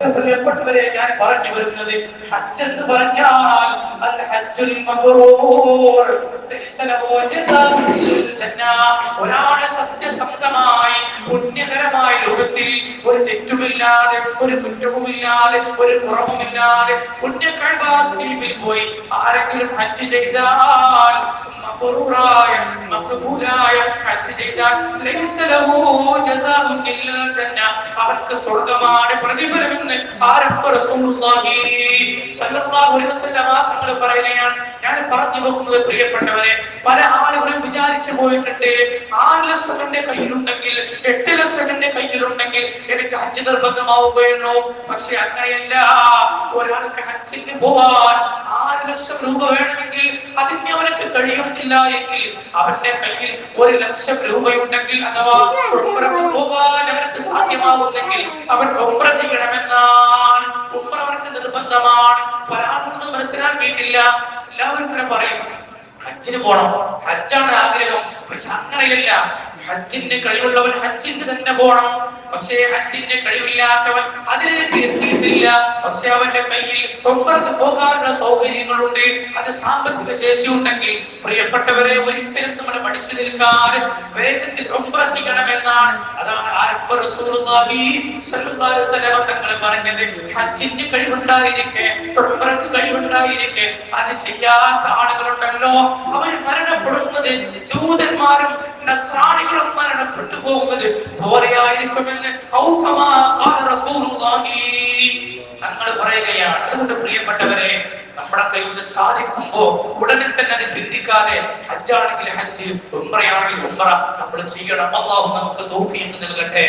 പ്രിയപ്പെട്ടവരെ ഞാൻ പറഞ്ഞു വരുന്നത് ഹജ്ജ് പറഞ്ഞാൽ അൽ ഹജ്ജുൽ മബ്റൂർ. ഒരാളെ സത്യസന്ധമായി പുണ്യകരമായ ലോകത്തിൽ ഒരു തെറ്റുമില്ലാതെ ഒരു കുറ്റവുമില്ലാതെ ഒരു കുറവുമില്ലാതെ പുണ്യ പോയി ആരെങ്കിലും ഹജ്ജ് ചെയ്താൽ മബ്റൂറായ മഖബൂലായ ഹജ്ജ് ചെയ്താൽ അവർക്ക് സ്വർഗമാണ് വസല്ലമ തങ്ങൾ പറയുകയാണ്. ഞാൻ പറഞ്ഞു നോക്കുന്നത് പ്രിയപ്പെട്ടവരെ പല ആളുകളും വിചാരിച്ചു പോയിട്ടുണ്ട് ആറ് ലക്ഷം എന്റെ കയ്യിലുണ്ടെങ്കിൽ എട്ട് ലക്ഷം കയ്യിലുണ്ടെങ്കിൽ എനിക്ക് ഹജ്ജ് നിർബന്ധമാവുകയുള്ളൂ പക്ഷെ അങ്ങനെയല്ല. ഒരാൾക്ക് ഹജ്ജിന് പോവാൻ ലക്ഷം രൂപ വേണമെങ്കിൽ അതിന് അവനക്ക് കഴിയുന്നില്ല എങ്കിൽ അവന്റെ കയ്യിൽ ഒരു ലക്ഷം രൂപയുണ്ടെങ്കിൽ അഥവാ ഉംറക്ക് പോകാൻ അവനക്ക് സാധ്യമാവുന്നെങ്കിൽ അവൻ ഉംറ ചെയ്യണമെന്നാണ്. ഉംറ അവർക്ക് നിർബന്ധമാണ്. പല ആളുകളും മനസ്സിലാക്കിയിട്ടില്ല. എല്ലാവരും ഇങ്ങനെ പറയും. ഹജ്ജിന് പോണം. ഹജ്ജാണ് ആഗ്രഹം. പക്ഷെ അങ്ങനെയല്ല. ഹജ്ജിന്റെ കഴിവുള്ളവൻ ഹജ്ജിന് തന്നെ പോണം. പക്ഷേ ഹജ്ജിന്റെ കഴിവില്ലാത്തവൻ അതിലേക്ക് എത്തിയിട്ടില്ല പക്ഷെ അവന്റെ കയ്യിൽ ഒമ്പത് പോകാനുള്ള സൗകര്യങ്ങളുണ്ട്. അത് സാമ്പത്തിക ശേഷി ഉണ്ടെങ്കിൽ പ്രിയപ്പെട്ടവരെ ഒരിക്കലും നമ്മൾ പഠിച്ചു നിൽക്കാൻ വേഗത്തിൽ ചെയ്യണമെന്നാണ് അതാണ് പറഞ്ഞത്. ഹജ്ജിന് കഴിവുണ്ടായിരിക്കെ ഉംറക്ക് കഴിവുണ്ടായിരിക്കെ അത് ചെയ്യാത്ത ആളുകളുണ്ടല്ലോ അവർ മരണപ്പെടുന്നത് ജൂതന്മാരും നസ്രാണികളും മരണപ്പെട്ടു പോകുന്നത് പോലെയായിരിക്കുമെന്ന് തങ്ങൾ പറയുകയാണ് അതുകൊണ്ട് പ്രിയപ്പെട്ടവരെ നമ്മുടെ കയ്യിൽ സാധിക്കുമ്പോ ഉടനെ തന്നെ അത് ചിന്തിക്കാതെ ഹജ്ജാണെങ്കിൽ ഹജ്ജ് ഉമ്രയാണെങ്കിൽ ഉംറ നമ്മൾ ചെയ്യണം. അള്ളാഹു നമുക്ക് തൗഫീഖ് നൽകട്ടെ.